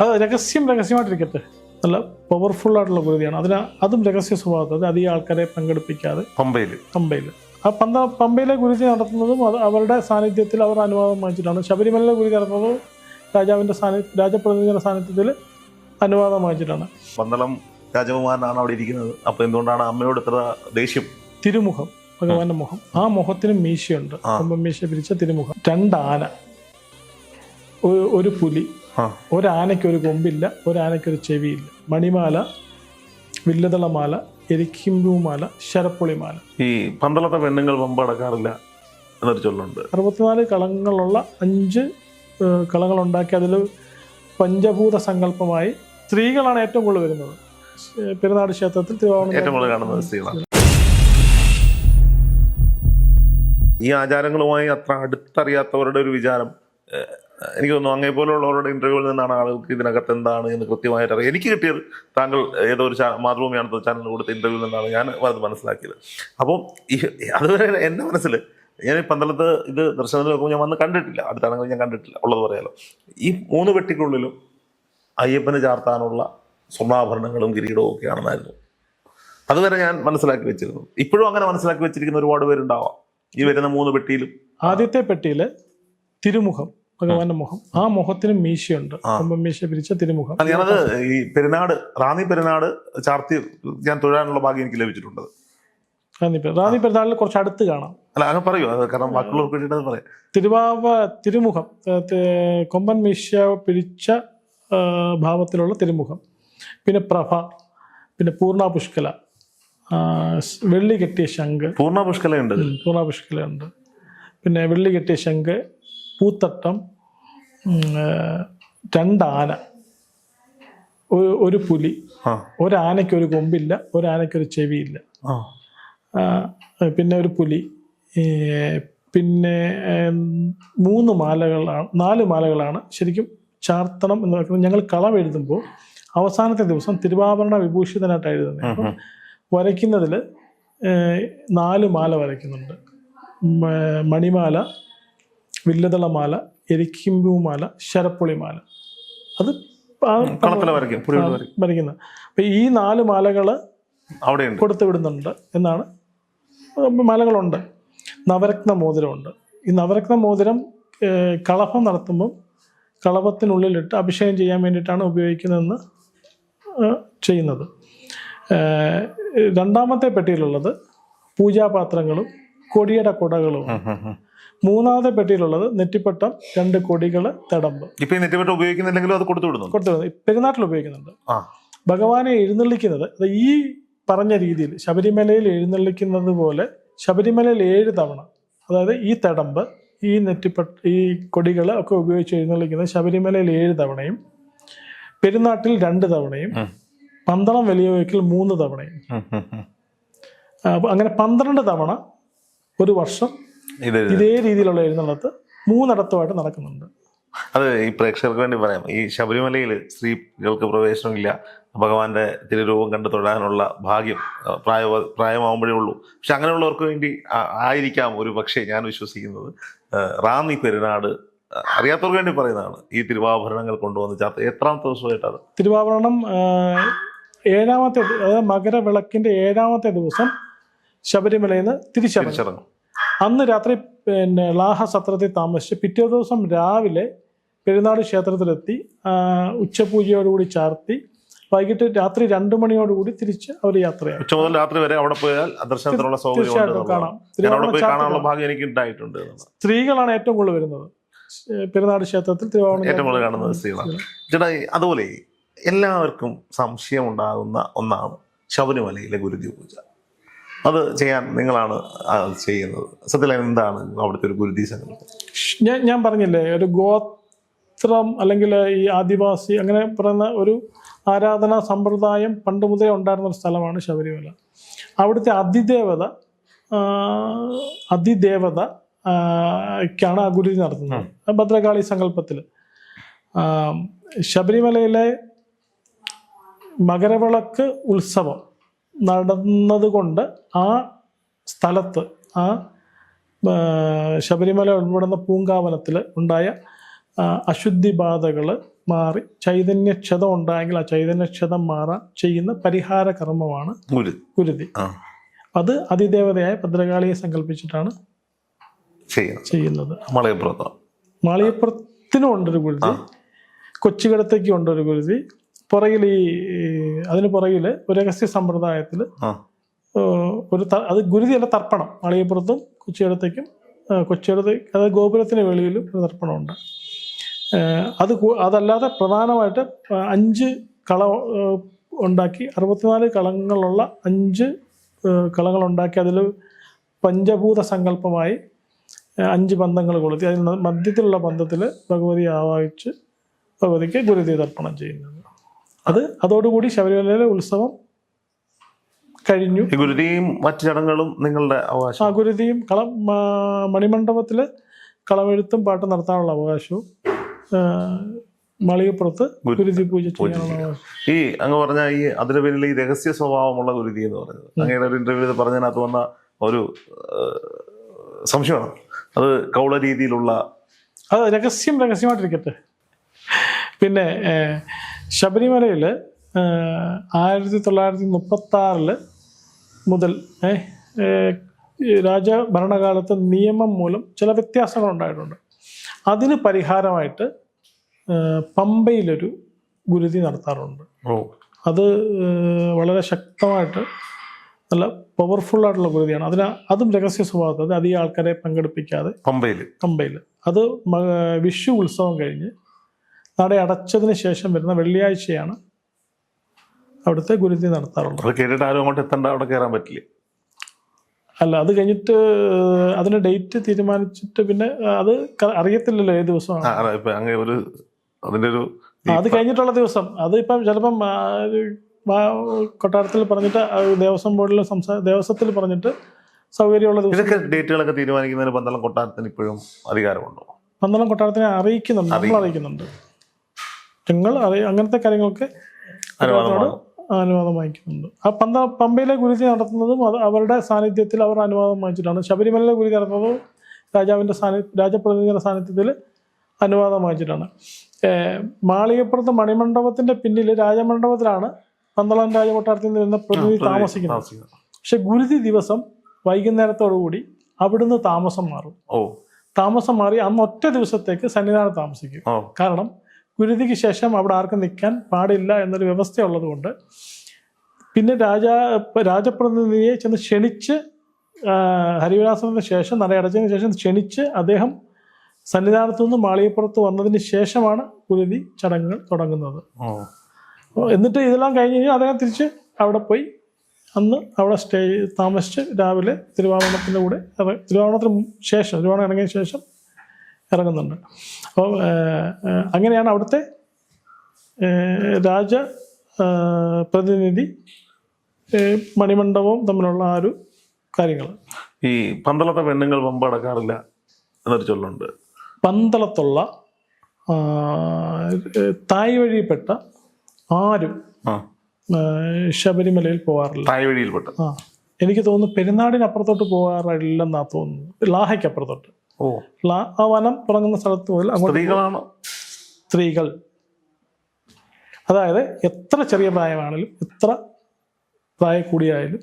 അത് രഹസ്യം രഹസ്യമായിട്ടിരിക്കട്ടെ. നല്ല പവർഫുൾ ആയിട്ടുള്ള കുരുതിയാണ് അതിന് അതും രഹസ്യ സ്വഭാവത്തിൽ അത് അധികം ആൾക്കാരെ പങ്കെടുപ്പിക്കാതെ പമ്പയിൽ പമ്പയിൽ ആ പന്ത പമ്പയിലെ ഗുരുതി നടത്തുന്നതും അത് അവരുടെ സാന്നിധ്യത്തിൽ അവർ അനുവാദം വാങ്ങിച്ചിട്ടാണ്. ശബരിമലയിലെ ഗുരുതി നടത്തുന്നത് രാജാവിന്റെ സാന്നിധ്യം രാജപ്രതിനിധിയുടെ സാന്നിധ്യത്തിൽ അനുവാദം വാങ്ങിച്ചിട്ടാണ്. പന്തളം രാജകുമാരനാണ് അവിടെ ഇരിക്കുന്നത്. അപ്പോൾ എന്തുകൊണ്ടാണ് അമ്മയോട് ഇത്ര ദേഷ്യം? തിരുമുഖം. ഭഗവാന്റെ മുഖം. ആ മുഖത്തിന് മീശയുണ്ട്. ആ. മീശ പിരിച്ച തിരുമുഖം. രണ്ടാന ആന. ഒരു പുലി. ഒരു കൊമ്പില്ല ഒരു ചെവിയില്ല. മണിമാല വില്ലതളമാല എരിക്കിമ്പൂമാല ശരപ്പുളിമാല. ഈ പന്തളത്തെ പെണ്ണുങ്ങൾ പമ്പ അടക്കാറില്ല എന്നൊരു ചൊല്ലുണ്ട്. അറുപത്തിനാല് കളങ്ങളുള്ള അഞ്ച് ഏഹ്, കളങ്ങളുണ്ടാക്കി അതിൽ പഞ്ചഭൂത സങ്കല്പമായി സ്ത്രീകളാണ് ഏറ്റവും കൂടുതൽ വരുന്നത്. പെരുന്നാട് ക്ഷേത്രത്തിൽ തിരുവാവണം ഏറ്റവും കൂടുതൽ കാണുന്നത് സ്ത്രീകളാണ്. ഈ ആചാരങ്ങളുമായി അത്ര അടുത്തറിയാത്തവരുടെ ഒരു വിചാരം എനിക്ക് തോന്നുന്നു അങ്ങേ പോലുള്ളവരുടെ ഇന്റർവ്യൂവിൽ നിന്നാണ് ആളുകൾക്ക് ഇതിനകത്ത് എന്താണ് എന്ന് കൃത്യമായിട്ട് അറിയാം എനിക്ക് കിട്ടിയത് താങ്കൾ ഏതോ ഒരു മാതൃഭൂമിയാണ് ചാനലിൽ കൊടുത്ത ഇന്റർവ്യൂവിൽ നിന്നാണ് ഞാൻ അത് മനസ്സിലാക്കിയത്. അപ്പോൾ അതുവരെ എന്റെ മനസ്സിൽ ഞാൻ പന്തളത്ത് ഇത് ദർശനത്തിൽ നോക്കുമ്പോൾ ഞാൻ വന്ന് കണ്ടിട്ടില്ല. അടുത്താണെങ്കിൽ ഞാൻ കണ്ടിട്ടില്ല. ഉള്ളത് പറയാലോ. ഈ മൂന്ന് പെട്ടിക്കുള്ളിലും അയ്യപ്പന് ചാർത്താനുള്ള സ്വർണാഭരണങ്ങളും കിരീടവും ഒക്കെ ആണെന്നായിരുന്നു. അതുവരെ ഞാൻ മനസ്സിലാക്കി വെച്ചിരുന്നു. ഇപ്പോഴും അങ്ങനെ മനസ്സിലാക്കി വെച്ചിരിക്കുന്ന ഒരുപാട് പേരുണ്ടാവാം. ഈ വരുന്ന മൂന്ന് പെട്ടിയിലും. ആദ്യത്തെ പെട്ടിയിൽ തിരുമുഖം. ഭഗവാന്റെ മുഖം. ആ മുഖത്തിന് മീശയുണ്ട്. മീശ പിരിച്ച തിരുമുഖം. ഞാനത് ഈ പെരുന്നാട് റാന്നി പെരുന്നാട് ചാർത്തി ഞാൻ തൊഴാനുള്ള ഭാഗ്യം എനിക്ക് ലഭിച്ചിട്ടുണ്ട്. റാന്നി പെരു- റാന്നി പെരുന്നാളിൽ കുറച്ച് അടുത്ത് കാണാം. അല്ല അങ്ങനെ പറയൂ. കാരണം അത് പറയാം. തിരുവാവ തിരുമുഖം കൊമ്പൻ മീശ പിരിച്ച ഭാവത്തിലുള്ള തിരുമുഖം. പിന്നെ പ്രഭ പിന്നെ പൂർണ പുഷ്കല വെള്ളി കെട്ടിയ ശംഖ്. പൂർണ പുഷ്കലയുണ്ട് പൂർണ പുഷ്കലയുണ്ട് പിന്നെ വെള്ളി കെട്ടിയ ശംഖ് പൂത്തട്ടം രണ്ടാന ഒരു- പുലി ഒരാനയ്ക്ക് ഒരു കൊമ്പില്ല ഒരാനയ്ക്ക് ഒരു ചെവിയില്ല പിന്നെ ഒരു പുലി പിന്നെ മൂന്ന് മാലകളാണ് നാല് മാലകളാണ്. ശരിക്കും ചാർത്തണം എന്ന് പറയുന്നത് ഞങ്ങൾ കളം എഴുതുമ്പോൾ അവസാനത്തെ ദിവസം തിരുവാഭരണ വിഭൂഷിതനായിട്ടാണ് എഴുതുന്നത്. അപ്പം വരയ്ക്കുന്നതിൽ നാല് മാല വരയ്ക്കുന്നുണ്ട്. മണിമാല വില്ലതളമാല എരിക്കിമ്പൂമാല ശരപ്പുളിമാല. അത് വരയ്ക്കുന്ന. വരയ്ക്കുന്നത് അപ്പം ഈ നാല് മാലകൾ അവിടെ കൊടുത്തു വിടുന്നുണ്ട് എന്നാണ്. മാലകളുണ്ട്. നവരത്ന മോതിരമുണ്ട്. ഈ നവരത്ന മോതിരം കളഭം നടത്തുമ്പം കളഭത്തിനുള്ളിലിട്ട് അഭിഷേകം ചെയ്യാൻ വേണ്ടിയിട്ടാണ് ഉപയോഗിക്കുന്നതെന്ന് ചെയ്യുന്നത്. രണ്ടാമത്തെ പെട്ടിയിലുള്ളത് പൂജാപാത്രങ്ങളും കൊടിയുടെ കുടകളും. മൂന്നാമത്തെ പെട്ടിയിലുള്ളത് നെറ്റിപ്പട്ടം രണ്ട് കൊടികൾ തടമ്പ്. ഇപ്പൊ നെറ്റിപ്പട്ടം നെറ്റിപ്പെട്ട് ഉപയോഗിക്കുന്നില്ലെങ്കിലും അത് കൊടുത്തു വിടുന്നു. കൊടുത്തു പെരുന്നാട്ടിൽ ഉപയോഗിക്കുന്നുണ്ട്. ഭഗവാനെ എഴുന്നള്ളിക്കുന്നത് അത് ഈ പറഞ്ഞ രീതിയിൽ ശബരിമലയിൽ എഴുന്നള്ളിക്കുന്നത് പോലെ ശബരിമലയിൽ ഏഴ് തവണ അതായത് ഈ തടമ്പ് ഈ നെറ്റിപ്പട്ട് ഈ കൊടികൾ ഒക്കെ ഉപയോഗിച്ച് എഴുന്നള്ളിക്കുന്നത് ശബരിമലയിൽ ഏഴ് തവണയും പെരുന്നാട്ടിൽ രണ്ട് തവണയും പന്തളം വലിയവയ്ക്കൽ മൂന്ന് തവണയും. അങ്ങനെ പന്ത്രണ്ട് തവണ ഒരു വർഷം ഇത് രീതിയിലുള്ള എഴുന്നള്ളത്ത് മൂന്നിടത്തുമായിട്ട് നടക്കുന്നുണ്ട്. അത് ഈ പ്രേക്ഷകർക്ക് വേണ്ടി പറയാം. ഈ ശബരിമലയിൽ സ്ത്രീകൾക്ക് പ്രവേശനമില്ല. ഭഗവാന്റെ തിരുരൂപം കണ്ടു തൊഴാനുള്ള ഭാഗ്യം പ്രായ പ്രായമാകുമ്പോഴേ ഉള്ളൂ. പക്ഷെ അങ്ങനെയുള്ളവർക്ക് വേണ്ടി ആയിരിക്കാം ഒരു പക്ഷേ ഞാൻ വിശ്വസിക്കുന്നത്. റാന്നി പെരുന്നാട് അറിയാത്തവർക്ക് വേണ്ടി പറയുന്നതാണ്. ഈ തിരുവാഭരണങ്ങൾ കൊണ്ടുവന്ന് ചാർത്ത എത്രാമത്തെ ദിവസമായിട്ടത്? തിരുവാഭരണം ഏഴാമത്തെ അതായത് മകരവിളക്കിന്റെ ഏഴാമത്തെ ദിവസം ശബരിമലയിൽ നിന്ന് തിരിച്ചിറങ്ങും അന്ന് രാത്രി പിന്നെ ലാഹ സത്രത്തിൽ താമസിച്ച് പിറ്റേ ദിവസം രാവിലെ പെരുന്നാട് ക്ഷേത്രത്തിലെത്തി ഉച്ചപൂജയോടുകൂടി ചാർത്തി വൈകിട്ട് രാത്രി രണ്ടു മണിയോടുകൂടി തിരിച്ച് അവർ യാത്രയാണ് ഉച്ച മുതൽ രാത്രി വരെ അവിടെ പോയാൽ ദർശനത്തിനുള്ള സൗകര്യം കാണാം. കാണാനുള്ള ഭാഗ്യം എനിക്ക് ഉണ്ടായിട്ടുണ്ട്. സ്ത്രീകളാണ് ഏറ്റവും കൂടുതൽ വരുന്നത്. പെരുന്നാട് ക്ഷേത്രത്തിൽ തിരുവാഭരണം ഏറ്റവും കൂടുതൽ കാണുന്നത് സ്ത്രീകളാണ്. ചേട്ടാ അതുപോലെ എല്ലാവർക്കും സംശയം ഉണ്ടാകുന്ന ഒന്നാണ് ശബരിമലയിലെ ഗുരുതി പൂജ. അത് ചെയ്യാൻ നിങ്ങളാണ് ചെയ്യുന്നത്. സത്യത്തിൽ എന്താണ് അവിടുത്തെ ഒരു ഗുരുതി ഞാൻ ഞാൻ പറഞ്ഞില്ലേ ഒരു ഗോത്രം അല്ലെങ്കിൽ ഈ ആദിവാസി അങ്ങനെ പറയുന്ന ഒരു ആരാധനാ സമ്പ്രദായം പണ്ട് മുതലേ ഉണ്ടായിരുന്ന ഒരു സ്ഥലമാണ് ശബരിമല. അവിടുത്തെ അതിദേവത അതിദേവത ക്കാണ് ആ ഗുരുതി നടത്തുന്നത്. ഭദ്രകാളി സങ്കല്പത്തിൽ. ശബരിമലയിലെ മകരവിളക്ക് ഉത്സവം. നടന്നതുകൊണ്ട് ആ സ്ഥലത്ത് ആ ശബരിമല ഉൾപ്പെടുന്ന പൂങ്കാവനത്തിൽ ഉണ്ടായ അശുദ്ധി ബാധകൾ മാറി ചൈതന്യക്ഷതം ഉണ്ടായെങ്കിൽ ആ ചൈതന്യക്ഷതം മാറാൻ ചെയ്യുന്ന പരിഹാര കർമ്മമാണ് കുരുതി അത് അതിദേവതയായ ഭദ്രകാളിയെ സങ്കല്പിച്ചിട്ടാണ് ചെയ്യുന്നത്. മാളിയപ്പുറത്തിനും ഉണ്ടൊരു ഗുരുതി. കൊച്ചുകിടത്തേക്കും ഉണ്ടൊരു ഗുരുതി. പുറകിൽ ഈ അതിന് പുറകിൽ ഒരു രഹസ്യ സമ്പ്രദായത്തിൽ ഒരു അത് ഗുരുതിയല്ല തർപ്പണം. അളിയപ്പുറത്തും കൊച്ചിയിടത്തേക്കും കൊച്ചുകിടത്ത് അതായത് ഗോപുരത്തിന് വെളിയിലും ഒരു തർപ്പണമുണ്ട്. അത് അതല്ലാതെ പ്രധാനമായിട്ട് അഞ്ച് കള ഉണ്ടാക്കി അറുപത്തിനാല് കളങ്ങളുള്ള അഞ്ച് കളങ്ങളുണ്ടാക്കി അതിൽ പഞ്ചഭൂത സങ്കല്പമായി അഞ്ച് ബന്ധങ്ങൾ കൊളുത്തി. അതിൽ മധ്യത്തിലുള്ള ബന്ധത്തിൽ ഭഗവതി ആവാഹിച്ച് ഭഗവതിക്ക് ഗുരുതി തർപ്പണം ചെയ്യുന്നത് അത് അതോടുകൂടി ശബരിമലയിലെ ഉത്സവം കഴിഞ്ഞു. ഗുരുതിയും മറ്റു ചടങ്ങുകളും നിങ്ങളുടെ ആ അവകാശം ഗുരുതിയും കളം മണിമണ്ഡപത്തിൽ മണിമണ്ഡപത്തിൽ കളമെഴുത്തും പാട്ടും നടത്താനുള്ള അവകാശവും മളികപ്പുറത്ത് ഗുരുതി പൂജ ഈ അങ്ങ് പറഞ്ഞ ഈ അതിന് പിന്നിൽ ഈ രഹസ്യ സ്വഭാവമുള്ള ഗുരുതി എന്ന് പറയുന്നത്. അങ്ങയുടെ ഒരു ഇന്റർവ്യൂവിൽ പറഞ്ഞതിനകത്ത് വന്ന ഒരു സംശയമാണ്. അത് കൗള രീതിയിലുള്ള അത് രഹസ്യം രഹസ്യമായിട്ടിരിക്കട്ടെ. പിന്നെ ശബരിമലയിൽ ആയിരത്തി തൊള്ളായിരത്തി മുപ്പത്തി ആറിൽ മുതൽ രാജ ഭരണകാലത്ത് നിയമം മൂലം ചില വ്യത്യാസങ്ങൾ ഉണ്ടായിട്ടുണ്ട്. അതിന് പരിഹാരമായിട്ട് പമ്പയിലൊരു ഗുരുതി നടത്താറുണ്ട്. അത് വളരെ ശക്തമായിട്ട് നല്ല പവർഫുൾ ആയിട്ടുള്ള ഗുരുതിയാണ്. അതിന് അതും രഹസ്യ സ്വഭാവത്തിൽ അത് അധികം ആൾക്കാരെ പങ്കെടുപ്പിക്കാതെ പമ്പയിൽ പമ്പയിൽ അത് വിഷു ഉത്സവം കഴിഞ്ഞ് നട അടച്ചതിന് ശേഷം വരുന്ന വെള്ളിയാഴ്ചയാണ് അവിടുത്തെ ഗുരുതി നടത്താറുള്ളത്. അത് കേട്ടിട്ട് ആരും അങ്ങോട്ട് എത്തണ്ട അവിടെ കയറാൻ പറ്റില്ല. അല്ല അത് കഴിഞ്ഞിട്ട് അതിന് ഡേറ്റ് തീരുമാനിച്ചിട്ട് പിന്നെ അത് അറിയത്തില്ലല്ലോ ഏത് ദിവസമാണ്. ഒരു അതിന്റെ ഒരു അത് കഴിഞ്ഞിട്ടുള്ള ദിവസം. അത് ഇപ്പം ചിലപ്പം കൊട്ടാരത്തിൽ പറഞ്ഞിട്ട് ദേവസ്വം ബോർഡിൽ സംസാ ദേവസ്വത്തിൽ പറഞ്ഞിട്ട് സൗകര്യമുള്ള ദിവസം. ഇതൊക്കെ ഡേറ്റുകളൊക്കെ തീരുമാനിക്കുന്നതിന് പന്തളം കൊട്ടാരത്തിന് ഇപ്പോഴും അധികാരമുണ്ടോ? പന്തളം കൊട്ടാരത്തിനെ അറിയിക്കുന്നുണ്ട് നമ്മൾ അറിയിക്കുന്നുണ്ട് ഞങ്ങൾ അറിയ അങ്ങനത്തെ കാര്യങ്ങളൊക്കെ അനുവാദം വാങ്ങിക്കുന്നുണ്ട്. ആ പന്ത പമ്പയിലെ ഗുരുതി നടത്തുന്നതും അത് അവരുടെ സാന്നിധ്യത്തിൽ അവർ അനുവാദം വാങ്ങിച്ചിട്ടാണ്. ശബരിമലയിലെ ഗുരുതി നടത്തുന്നതും രാജാവിന്റെ സാന്നി രാജപ്രതിനിധിയുടെ സാന്നിധ്യത്തിൽ അനുവാദം വാങ്ങിച്ചിട്ടാണ്. മാളികപ്പുറത്ത് മണിമണ്ഡപത്തിന്റെ പിന്നിൽ രാജമണ്ഡപത്തിലാണ് പന്തളം രാജകൊട്ടാരത്തിൽ നിന്ന് പ്രതിനിധി താമസിക്കുന്നത്. പക്ഷെ ഗുരുതി ദിവസം വൈകുന്നേരത്തോടുകൂടി അവിടുന്ന് താമസം മാറും. ഓ. താമസം മാറി അന്ന് ഒറ്റ ദിവസത്തേക്ക് സന്നിധാനം താമസിക്കും. കാരണം ഗുരുതിക്ക് ശേഷം അവിടെ ആർക്കും നിൽക്കാൻ പാടില്ല എന്നൊരു വ്യവസ്ഥയുള്ളതുകൊണ്ട് പിന്നെ രാജ രാജപ്രതിനിധിയെ ചെന്ന് ക്ഷണിച്ച് ഹരിവിലാസത്തിന് ശേഷം നടയടച്ചതിന് ശേഷം ക്ഷണിച്ച് അദ്ദേഹം സന്നിധാനത്തു നിന്ന് മാളികപ്പുറത്ത് വന്നതിന് ശേഷമാണ് കുരുതി ചടങ്ങുകൾ തുടങ്ങുന്നത്. എന്നിട്ട് ഇതെല്ലാം കഴിഞ്ഞ് കഴിഞ്ഞാൽ അദ്ദേഹം തിരിച്ച് അവിടെ പോയി. അന്ന് അവിടെ സ്റ്റേ താമസിച്ച് രാവിലെ തിരുവാഭരണത്തിന്റെ കൂടെ തിരുവാവണത്തിന് ശേഷം തിരുവാഭരണം ഇറങ്ങിയ ശേഷം ഇറങ്ങുന്നുണ്ട്. അപ്പോൾ അങ്ങനെയാണ് അവിടുത്തെ രാജ പ്രതിനിധി മണിമണ്ഡപവും തമ്മിലുള്ള ആ ഒരു കാര്യങ്ങൾ. ഈ പന്തളത്തെ പെണ്ണുങ്ങൾ പമ്പടക്കാറില്ല എന്നൊരു ചൊല്ലുണ്ട്. പന്തളത്തുള്ള തായ് വഴിപ്പെട്ട ആരും ശബരിമലയിൽ പോകാറില്ല തായ് വഴിയിൽപ്പെട്ട. ആ. എനിക്ക് തോന്നുന്നു പെരുന്നാടിനപ്പുറത്തോട്ട് പോകാറില്ലെന്നാ തോന്നുന്നു. ലാഹയ്ക്കപ്പുറത്തോട്ട്. ഓ. ആ വനം തുടങ്ങുന്ന സ്ഥലത്ത് മുതൽ അങ്ങോട്ട് സ്ത്രീകളാണ്? സ്ത്രീകൾ. അതായത് എത്ര ചെറിയ പ്രായമാണെങ്കിലും എത്ര പ്രായ കൂടിയായാലും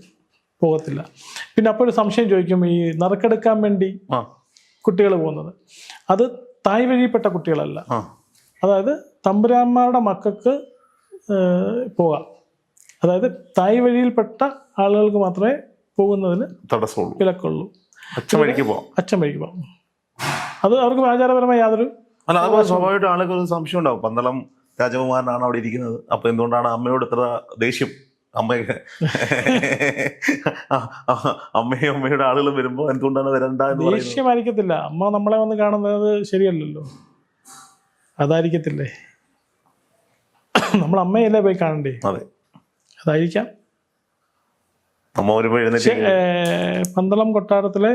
പോകത്തില്ല. പിന്നെ അപ്പോൾ ഒരു സംശയം ചോദിക്കും ഈ നറുക്കെടുക്കാൻ വേണ്ടി കുട്ടികൾ പോകുന്നത്. അത് തായ് വഴിപ്പെട്ട കുട്ടികളല്ല. അതായത് തമ്പുരാന്മാരുടെ മക്കൾക്ക് പോകാം. അതായത് തായ് വഴിയിൽപ്പെട്ട ആളുകൾക്ക് മാത്രമേ പോകുന്നതിന് തടസ്സമുള്ളൂ. വിലക്കുള്ളൂ അച്ഛൻ വഴിക്ക് പോവാം. അച്ഛൻ വഴിക്ക് പോകാം അത് അവർക്ക് ആചാരപരമായ യാതൊരു അല്ല അതുപോലെ സ്വാഭാവികമായിട്ട് ആളുകൾക്ക് ഒരു സംശയം ഉണ്ടാവും. പന്തളം രാജകുമാരനാണ് അവിടെ ഇരിക്കുന്നത്. അപ്പൊ എന്തുകൊണ്ടാണ് അമ്മയോട് ഇത്ര ദേഷ്യം? അമ്മയെ അമ്മയും അമ്മയുടെ ആളുകളും വരുമ്പോ എന്തുകൊണ്ടാണ് വരണ്ട എന്ന് ദേഷ്യമായിരിക്കത്തില്ല. അമ്മ നമ്മളെ വന്ന് കാണുന്നത് ശരിയല്ലല്ലോ. അതായിരിക്കത്തില്ലേ? നമ്മൾ അമ്മയല്ലേ പോയി കാണണ്ടേ? അതെ. അതായിരിക്കാം. അമ്മ ഏഹ്, പന്തളം കൊട്ടാരത്തിലെ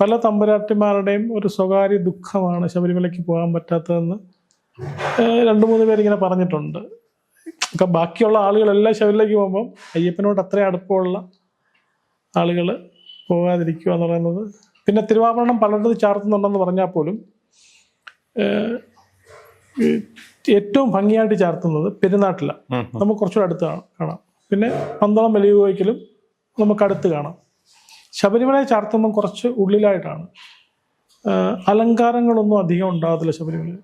പല തമ്പുരാട്ടിമാരുടെയും ഒരു സ്വകാര്യ ദുഃഖമാണ് ശബരിമലയ്ക്ക് പോകാൻ പറ്റാത്തതെന്ന് രണ്ടു മൂന്ന് പേരിങ്ങനെ പറഞ്ഞിട്ടുണ്ട്. ബാക്കിയുള്ള ആളുകളെല്ലാം ശബരിമലയ്ക്ക് പോകുമ്പം അയ്യപ്പനോട് അത്രയും അടുപ്പമുള്ള ആളുകൾ പോകാതിരിക്കുക എന്ന് പറയുന്നത്. പിന്നെ തിരുവാഭരണം പലയിടത്ത് ചാർത്തുന്നുണ്ടെന്ന് പറഞ്ഞാൽ പോലും ഏറ്റവും ഭംഗിയായിട്ട് ചാർത്തുന്നത് പെരുന്നാട്ടിലാണ്. നമുക്ക് കുറച്ചുകൂടെ അടുത്ത് കാണാം. കാണാം. പിന്നെ പന്തളം വലിയ കോയിക്കലും നമുക്ക് അടുത്ത് കാണാം. ശബരിമലയെ ചാർത്തുമ്പം കുറച്ച് ഉള്ളിലായിട്ടാണ്. അലങ്കാരങ്ങളൊന്നും അധികം ഉണ്ടാകത്തില്ല ശബരിമല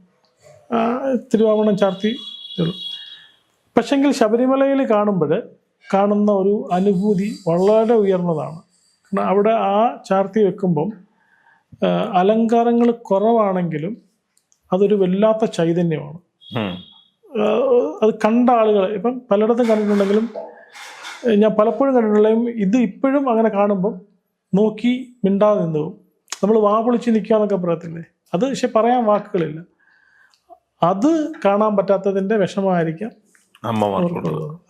തിരുവാവണം ചാർത്തി പക്ഷെങ്കിൽ ശബരിമലയിൽ കാണുമ്പോൾ കാണുന്ന ഒരു അനുഭൂതി വളരെ ഉയർന്നതാണ്. കാരണം അവിടെ ആ ചാർത്തി വെക്കുമ്പം അലങ്കാരങ്ങൾ കുറവാണെങ്കിലും അതൊരു വല്ലാത്ത ചൈതന്യമാണ്. അത് കണ്ട ആളുകൾ ഇപ്പം പലയിടത്തും കണ്ടിട്ടുണ്ടെങ്കിലും ഞാൻ പലപ്പോഴും കണ്ടിട്ടുണ്ടെങ്കിലും ഇത് ഇപ്പോഴും അങ്ങനെ കാണുമ്പം നോക്കി മിണ്ടാതെ നിന്ന്. പോകും നമ്മൾ വാ പൊളിച്ച് നിൽക്കുക എന്നൊക്കെ പറയത്തില്ലേ? അത് പക്ഷെ പറയാൻ വാക്കുകളില്ല. അത് കാണാൻ പറ്റാത്തതിന്റെ വിഷമമായിരിക്കാം അമ്മമാർക്കുള്ളത്